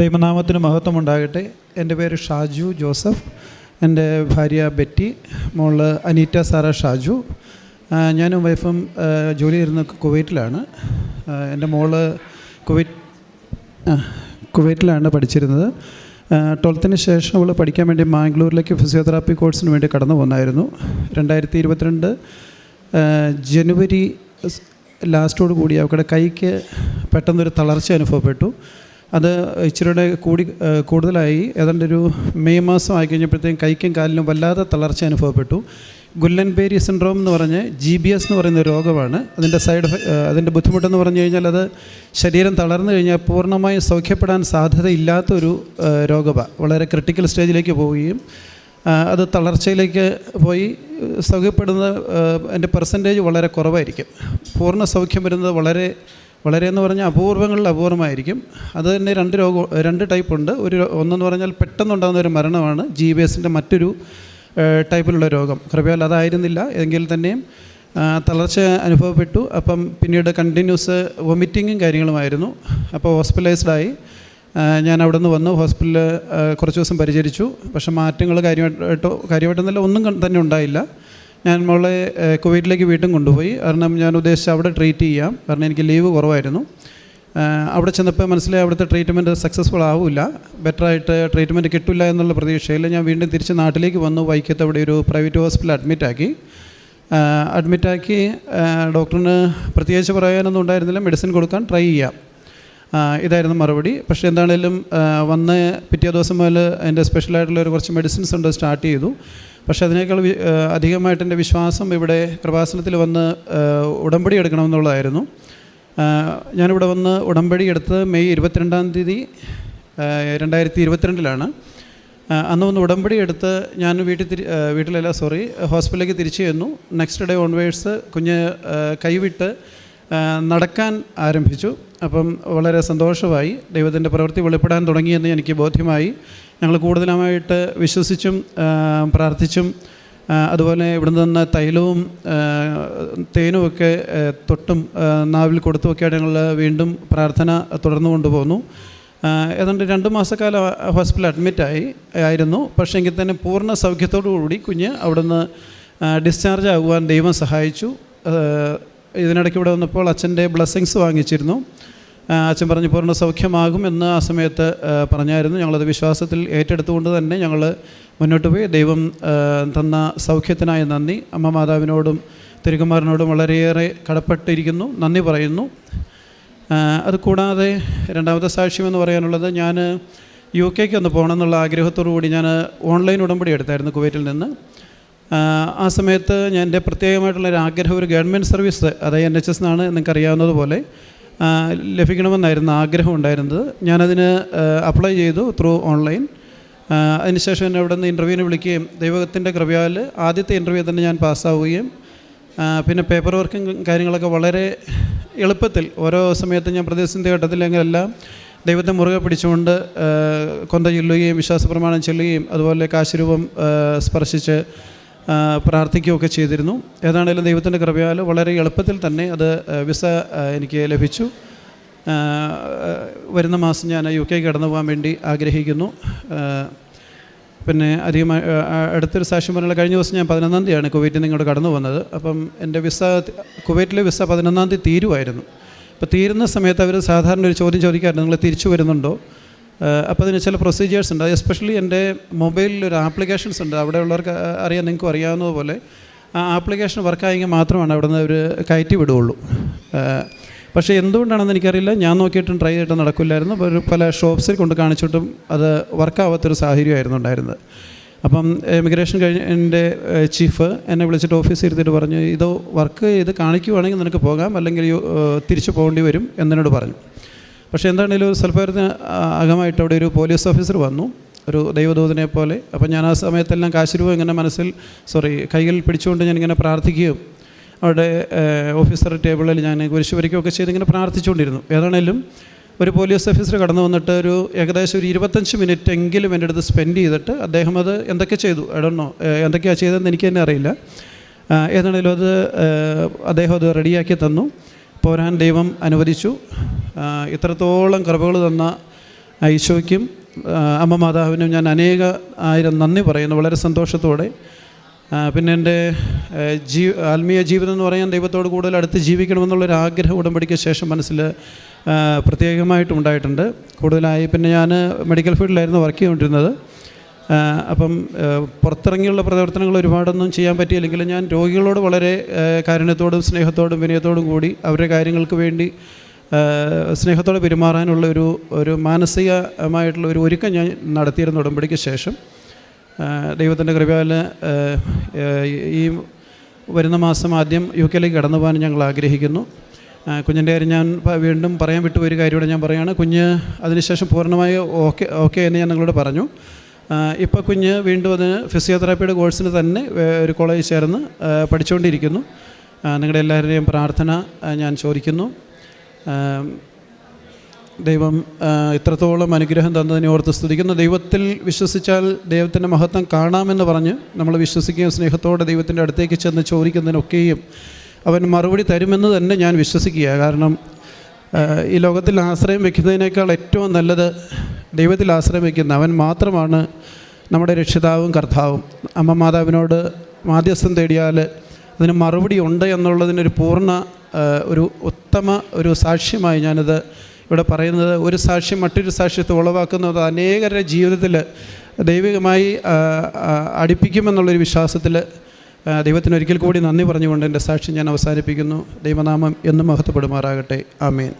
ദൈവനാമത്തിന് മഹത്വം ഉണ്ടാകട്ടെ എന്റെ പേര് ഷാജു ജോസഫ്. എന്റെ ഭാര്യ ബെറ്റി മോൾ അനീറ്റ സാറ ഷാജു. ഞാനും വൈഫും ജോലി ചെയ്യുന്ന കുവൈറ്റിലാണ്. എന്റെ മോൾ കുവൈറ്റ് കുവൈറ്റിലാണ് പഠിച്ചിരുന്നത്. ട്വൽത്തിന് ശേഷം അവൾ പഠിക്കാൻ വേണ്ടി മാംഗ്ലൂരിലേക്ക് ഫിസിയോതെറാപ്പി കോഴ്സിന് വേണ്ടി കടന്നു വന്നായിരുന്നു രണ്ടായിരത്തി ഇരുപത്തിരണ്ട് ജനുവരി ലാസ്റ്റോട് കൂടി അവരുടെ കൈക്ക് പെട്ടെന്നൊരു തളർച്ച അനുഭവപ്പെട്ടു. അത് ഇച്ചിരിയുടെ കൂടി കൂടുതലായി ഏതാണ്ട് ഒരു മെയ് മാസം ആയി കഴിഞ്ഞപ്പോഴത്തേക്കും കൈക്കും കാലിനും വല്ലാതെ തളർച്ച അനുഭവപ്പെട്ടു. ഗുല്ലൻബേരി സിൻഡ്രോം എന്ന് പറഞ്ഞ് ജി ബി എസ് എന്ന് പറയുന്ന രോഗമാണ്. അതിന്റെ സൈഡ് അതിന്റെ ബുദ്ധിമുട്ടെന്ന് പറഞ്ഞു കഴിഞ്ഞാൽ അത് ശരീരം തളർന്നു കഴിഞ്ഞാൽ പൂർണമായും സൗഖ്യപ്പെടാൻ സാധ്യതയില്ലാത്തൊരു രോഗമാണ് വളരെ ക്രിട്ടിക്കൽ സ്റ്റേജിലേക്ക് പോവുകയും അത് തളർച്ചയിലേക്ക് പോയി സൗഖ്യപ്പെടുന്ന അതിന്റെ പെർസെന്റേജ് വളരെ കുറവായിരിക്കും. പൂർണ സൗഖ്യം വരുന്നത് വളരെ വളരെ എന്ന് പറഞ്ഞാൽ അപൂർവങ്ങളിൽ അപൂർവമായിരിക്കും. അത് തന്നെ രണ്ട് രോഗം രണ്ട് ടൈപ്പ് ഉണ്ട്. ഒരു ഒന്നെന്ന് പറഞ്ഞാൽ പെട്ടെന്നുണ്ടാകുന്ന ഒരു മരണമാണ് ജി ബി എസിന്റെ മറ്റൊരു ടൈപ്പിലുള്ള രോഗം. കൃപയാൽ അതായിരുന്നില്ല. എങ്കിൽ തന്നെയും തളർച്ച അനുഭവപ്പെട്ടു. അപ്പം പിന്നീട് കണ്ടിന്യൂസ് വൊമിറ്റിങ്ങും കാര്യങ്ങളുമായിരുന്നു. അപ്പോൾ ഹോസ്പിറ്റലൈസ്ഡായി ഞാൻ അവിടെ നിന്ന് വന്നു ഹോസ്പിറ്റലിൽ കുറച്ച് ദിവസം പരിചരിച്ചു. പക്ഷേ മാറ്റങ്ങൾ കാര്യമായിട്ടോ കാര്യമായിട്ടൊന്നുമില്ല. ഒന്നും തന്നെ ഉണ്ടായില്ല. ഞാൻ മോളെ കുവൈറ്റിലേക്ക് വീട്ടും കൊണ്ടുപോയി. കാരണം ഞാൻ ഉദ്ദേശിച്ച അവിടെ ട്രീറ്റ് ചെയ്യാം. കാരണം എനിക്ക് ലീവ് കുറവായിരുന്നു. അവിടെ ചെന്നപ്പോൾ മനസ്സിലായി അവിടുത്തെ ട്രീറ്റ്മെന്റ് സക്സസ്ഫുൾ ആവില്ല. ബെറ്ററായിട്ട് ട്രീറ്റ്മെന്റ് കിട്ടില്ല എന്നുള്ള പ്രതീക്ഷയിൽ ഞാൻ വീണ്ടും തിരിച്ച് നാട്ടിലേക്ക് വന്നു. വൈക്കത്ത് അവിടെ ഒരു പ്രൈവറ്റ് ഹോസ്പിറ്റലിൽ അഡ്മിറ്റാക്കി അഡ്മിറ്റാക്കി ഡോക്ടറിന് പ്രത്യേകിച്ച് പറയാനൊന്നും ഉണ്ടായിരുന്നില്ല. മെഡിസിൻ കൊടുക്കാൻ ട്രൈ ചെയ്യാം. ഇതായിരുന്നു മറുപടി. പക്ഷേ എന്താണേലും വന്ന് പിറ്റേ ദിവസം മുതൽ അതിന്റെ സ്പെഷ്യലായിട്ടുള്ള ഒരു കുറച്ച് മെഡിസിൻസ് ഉണ്ട് സ്റ്റാർട്ട് ചെയ്തു. പക്ഷേ അതിനേക്കാൾ അധികമായിട്ട് എന്റെ വിശ്വാസം ഇവിടെ കൃപാസനത്തിൽ വന്ന് ഉടമ്പടി എടുക്കണമെന്നുള്ളതായിരുന്നു. ഞാനിവിടെ വന്ന് ഉടമ്പടി എടുത്ത് മെയ് ഇരുപത്തിരണ്ടാം തീയതി രണ്ടായിരത്തി ഇരുപത്തിരണ്ടിലാണ് അന്ന് വന്ന് ഉടമ്പടി എടുത്ത് ഞാൻ വീട്ടിൽ തിരി വീട്ടിലല്ല സോറി ഹോസ്പിറ്റലിലേക്ക് തിരിച്ചു ചെന്നു. നെക്സ്റ്റ് ഡേ ഓൺവേഴ്സ് കുഞ്ഞ് കൈവിട്ട് നടക്കാൻ ആരംഭിച്ചു. അപ്പം വളരെ സന്തോഷമായി ദൈവത്തിന്റെ പ്രവൃത്തി വെളിപ്പെടാൻ തുടങ്ങിയെന്ന് എനിക്ക് ബോധ്യമായി. ഞങ്ങൾ കൂടുതലായിട്ട് വിശ്വസിച്ചും പ്രാർത്ഥിച്ചും അതുപോലെ ഇവിടുന്ന് തന്നെ തൈലവും തേനുമൊക്കെ തൊട്ടും നാവിൽ കൊടുത്തുമൊക്കെയാണ് ഞങ്ങൾ വീണ്ടും പ്രാർത്ഥന തുടർന്നു കൊണ്ടുപോകുന്നു ഏതാണ്ട് രണ്ട് മാസക്കാലം ഹോസ്പിറ്റലിൽ അഡ്മിറ്റായി ആയിരുന്നു. പക്ഷേ എങ്കിൽ തന്നെ പൂർണ സൗഖ്യത്തോടു കൂടി കുഞ്ഞ് അവിടുന്ന് ഡിസ്ചാർജ് ആകുവാൻ ദൈവം സഹായിച്ചു. ഇതിനിടയ്ക്ക് ഇവിടെ വന്നപ്പോൾ അച്ഛന്റെ ബ്ലെസ്സിങ്സ് വാങ്ങിച്ചിരുന്നു. അച്ഛൻ പറഞ്ഞു പൂർണ സൗഖ്യമാകും എന്ന് ആ സമയത്ത് പറഞ്ഞായിരുന്നു. ഞങ്ങളത് വിശ്വാസത്തിൽ ഏറ്റെടുത്തുകൊണ്ട് തന്നെ ഞങ്ങൾ മുന്നോട്ട് പോയി. ദൈവം തന്ന സൗഖ്യത്തിനായി നന്ദി. അമ്മ മാതാവിനോടും തിരുകുമാറിനോടും വളരെയേറെ കടപ്പെട്ടിരിക്കുന്നു. നന്ദി പറയുന്നു. അതുകൂടാതെ അത് കൂടാതെ രണ്ടാമത്തെ സാക്ഷ്യം എന്ന് പറയാനുള്ളത് ഞാൻ യു കെക്ക് ഒന്ന് പോകണം എന്നുള്ള ആഗ്രഹത്തോടു കൂടി ഞാൻ ഓൺലൈൻ ഉടമ്പടി എടുത്തായിരുന്നു കുവൈറ്റിൽ നിന്ന്. ആ, സമയത്ത് ഞാൻ എന്റെ പ്രത്യേകമായിട്ടുള്ള ഒരു ആഗ്രഹം ഒരു ഗവൺമെന്റ് സർവീസ് അതായത് എൻ എച്ച് എസ് എന്നാണ് നിങ്ങൾക്ക് അറിയാവുന്നതുപോലെ ലഭിക്കണമെന്നായിരുന്നു ആഗ്രഹം ഉണ്ടായിരുന്നത്. ഞാനതിന് അപ്ലൈ ചെയ്തു ത്രൂ ഓൺലൈൻ. അതിനുശേഷം എന്നെ അവിടെ നിന്ന് ഇന്റർവ്യൂവിന് വിളിക്കുകയും ദൈവത്തിന്റെ കൃപയാൽ ആദ്യത്തെ ഇന്റർവ്യൂ തന്നെ ഞാൻ പാസ്സാവുകയും പിന്നെ പേപ്പർ വർക്കും കാര്യങ്ങളൊക്കെ വളരെ എളുപ്പത്തിൽ ഓരോ സമയത്തും ഞാൻ പ്രതിസന്ധി ഘട്ടത്തിലെങ്കിലെല്ലാം ദൈവത്തെ മുറുകെ പിടിച്ചുകൊണ്ട് കൊന്ത ചൊല്ലുകയും വിശ്വാസപ്രമാണം ചൊല്ലുകയും അതുപോലെ കാശുരൂപം സ്പർശിച്ച് പ്രാർത്ഥിക്കുകയൊക്കെ ചെയ്തിരുന്നു. ഏതാണേലും ദൈവത്തിന്റെ കൃപയാൽ വളരെ എളുപ്പത്തിൽ തന്നെ അത് വിസ എനിക്ക് ലഭിച്ചു. വരുന്ന മാസം ഞാൻ യു കെ കടന്നു പോകാൻ വേണ്ടി ആഗ്രഹിക്കുന്നു. പിന്നെ അധികമായി അടുത്തൊരു സാക്ഷ്യം പറഞ്ഞാൽ കഴിഞ്ഞ ദിവസം ഞാൻ പതിനൊന്നാം തീയതിയാണ് കുവൈറ്റിൽ നിന്ന് ഇങ്ങോട്ട് കടന്നു വന്നത്. അപ്പം എന്റെ വിസ കുവൈറ്റിലെ വിസ പതിനൊന്നാം തീയതി തീരുമായിരുന്നു. അപ്പോൾ തീരുന്ന സമയത്ത് അവർ സാധാരണ ഒരു ചോദ്യം ചോദിക്കാറുണ്ട് നിങ്ങൾ തിരിച്ചു വരുന്നുണ്ടോ? അപ്പോൾ അതിന് ചില പ്രൊസീജിയേഴ്സ് ഉണ്ട്. എസ്പെഷ്യലി എന്റെ മൊബൈലിൽ ഒരു ആപ്ലിക്കേഷൻസ് ഉണ്ട്. അവിടെ ഉള്ളവർക്ക് അറിയാൻ നിങ്ങൾക്കും അറിയാവുന്നതുപോലെ ആ ആപ്ലിക്കേഷൻ വർക്കായെങ്കിൽ മാത്രമാണ് അവിടെ നിന്ന് അവർ കയറ്റി വിടുകയുള്ളൂ. പക്ഷേ എന്തുകൊണ്ടാണെന്ന് എനിക്കറിയില്ല. ഞാൻ നോക്കിയിട്ടും ട്രൈ ചെയ്തിട്ട് നടക്കില്ലായിരുന്നു. ഒരു പല ഷോപ്സിൽ കൊണ്ട് കാണിച്ചിട്ടും അത് വർക്കാവാത്തൊരു സാഹചര്യമായിരുന്നു ഉണ്ടായിരുന്നത്. അപ്പം ഇമിഗ്രേഷൻ കഴിഞ്ഞ എന്റെ ചീഫ് എന്നെ വിളിച്ചിട്ട് ഓഫീസിൽ ഇരുത്തിയിട്ട് പറഞ്ഞു ഇത് വർക്ക് ചെയ്ത് കാണിക്കുവാണെങ്കിൽ നിനക്ക് പോകാം. അല്ലെങ്കിൽ തിരിച്ചു പോകേണ്ടി വരും എന്നോട് പറഞ്ഞു. പക്ഷേ എന്താണെങ്കിലും ഒരു സ്വല്പത്തിന് അകമായിട്ട് അവിടെ ഒരു പോലീസ് ഓഫീസർ വന്നു ഒരു ദൈവദൂതനെ പോലെ. അപ്പം ഞാൻ ആ സമയത്തെല്ലാം കാശിരൂപ ഇങ്ങനെ മനസ്സിൽ സോറി കൈകൾ പിടിച്ചുകൊണ്ട് ഞാനിങ്ങനെ പ്രാർത്ഥിക്കുകയും അവിടെ ഓഫീസർ ടേബിളിൽ ഞാൻ കുരിശ് വരിക്കുകയൊക്കെ ചെയ്ത് ഇങ്ങനെ പ്രാർത്ഥിച്ചുകൊണ്ടിരുന്നു. ഏതാണേലും ഒരു പോലീസ് ഓഫീസർ കടന്നു വന്നിട്ട് ഒരു ഏകദേശം ഒരു ഇരുപത്തഞ്ച് മിനിറ്റ് എങ്കിലും എന്റെ അടുത്ത് സ്പെൻഡ് ചെയ്തിട്ട് അദ്ദേഹം അത് എന്തൊക്കെ ചെയ്തു? എടണോ എന്തൊക്കെയാണ് ചെയ്തതെന്ന് എനിക്ക് തന്നെ അറിയില്ല. ഏതാണേലും അത് അദ്ദേഹം അത് റെഡിയാക്കി തന്നു. പോരാൻ ദൈവം അനുവദിച്ചു. ഇത്രത്തോളം കൃപകൾ തന്ന ഈശോയ്ക്കും അമ്മ മാതാവിനും ഞാൻ അനേക ആയിരം നന്ദി പറയുന്നു വളരെ സന്തോഷത്തോടെ. പിന്നെ എന്റെ ജീ ആത്മീയ ജീവിതം എന്ന് പറയാൻ ദൈവത്തോട് കൂടുതൽ അടുത്ത് ജീവിക്കണമെന്നുള്ളൊരു ആഗ്രഹം ഉടമ്പടിക്ക് ശേഷം മനസ്സിൽ പ്രത്യേകമായിട്ടുണ്ടായിട്ടുണ്ട് കൂടുതലായി പിന്നെ ഞാൻ മെഡിക്കൽ ഫീൽഡിലായിരുന്നു വർക്ക് ചെയ്തുകൊണ്ടിരുന്നത്. അപ്പം പുറത്തിറങ്ങിയുള്ള പ്രവർത്തനങ്ങൾ ഒരുപാടൊന്നും ചെയ്യാൻ പറ്റിയില്ലെങ്കിലും ഞാൻ രോഗികളോട് വളരെ കാരുണ്യത്തോടും സ്നേഹത്തോടും വിനയത്തോടും കൂടി അവരുടെ കാര്യങ്ങൾക്ക് വേണ്ടി സ്നേഹത്തോടെ പെരുമാറാനുള്ള ഒരു ഒരു മാനസികമായിട്ടുള്ള ഒരു ഒരുക്കം ഞാൻ നടത്തിയിരുന്ന ഉടമ്പടിക്ക് ശേഷം. ദൈവത്തിന്റെ കൃപയാൽ ഈ വരുന്ന മാസം ആദ്യം യു കെയിലേക്ക് കടന്നു പോകാൻ ഞങ്ങൾ ആഗ്രഹിക്കുന്നു. കുഞ്ഞിന്റെ കാര്യം ഞാൻ വീണ്ടും പറയാൻ വിട്ടു ഒരു കാര്യമൂടെ ഞാൻ പറയുകയാണ് കുഞ്ഞ് അതിനുശേഷം പൂർണമായി ഓക്കെ ഓക്കെ എന്ന് ഞാൻ നിങ്ങളോട് പറഞ്ഞു. ഇപ്പോൾ കുഞ്ഞ് വീണ്ടും അതിന് ഫിസിയോതെറാപ്പിയുടെ കോഴ്സിന് തന്നെ ഒരു കോളേജിൽ ചേർന്ന് പഠിച്ചുകൊണ്ടിരിക്കുന്നു നിങ്ങളുടെ എല്ലാവരുടെയും പ്രാർത്ഥന ഞാൻ ചോദിക്കുന്നു. ദൈവം ഇത്രത്തോളം അനുഗ്രഹം തന്നതിനെ ഓർത്ത് സ്തുതിക്കുന്നു. ദൈവത്തിൽ വിശ്വസിച്ചാൽ ദൈവത്തിന്റെ മഹത്വം കാണാമെന്ന് പറഞ്ഞ് നമ്മൾ വിശ്വസിക്കുകയും സ്നേഹത്തോടെ ദൈവത്തിന്റെ അടുത്തേക്ക് ചെന്ന് ചോദിക്കുന്നതിനൊക്കെയും അവൻ മറുപടി തരുമെന്ന് തന്നെ ഞാൻ വിശ്വസിക്കുക കാരണം ഈ ലോകത്തിൽ ആശ്രയം വയ്ക്കുന്നതിനേക്കാൾ ഏറ്റവും നല്ലത് ദൈവത്തിൽ ആശ്രയം വയ്ക്കുന്ന അവൻ മാത്രമാണ് നമ്മുടെ രക്ഷിതാവും കർത്താവും. അമ്മ മാതാവിനോട് മാധ്യസ്ഥം തേടിയാൽ അതിന് മറുപടി ഉണ്ട് എന്നുള്ളതിനൊരു പൂർണ ഒരു ഉത്തമ ഒരു സാക്ഷ്യമായി ഞാനത് ഇവിടെ പറയുന്നത്. ഒരു സാക്ഷ്യം മറ്റൊരു സാക്ഷ്യത്തെ ഉളവാക്കുന്നത് അനേകരുടെ ജീവിതത്തിൽ ദൈവികമായി അടുപ്പിക്കുമെന്നുള്ളൊരു വിശ്വാസത്തിൽ ദൈവത്തിന് ഒരിക്കൽ കൂടി നന്ദി പറഞ്ഞുകൊണ്ട് എന്റെ സാക്ഷ്യം ഞാൻ അവസാനിപ്പിക്കുന്നു. ദൈവനാമം എന്നും മഹത്വപ്പെടുമാറാകട്ടെ. ആമേൻ.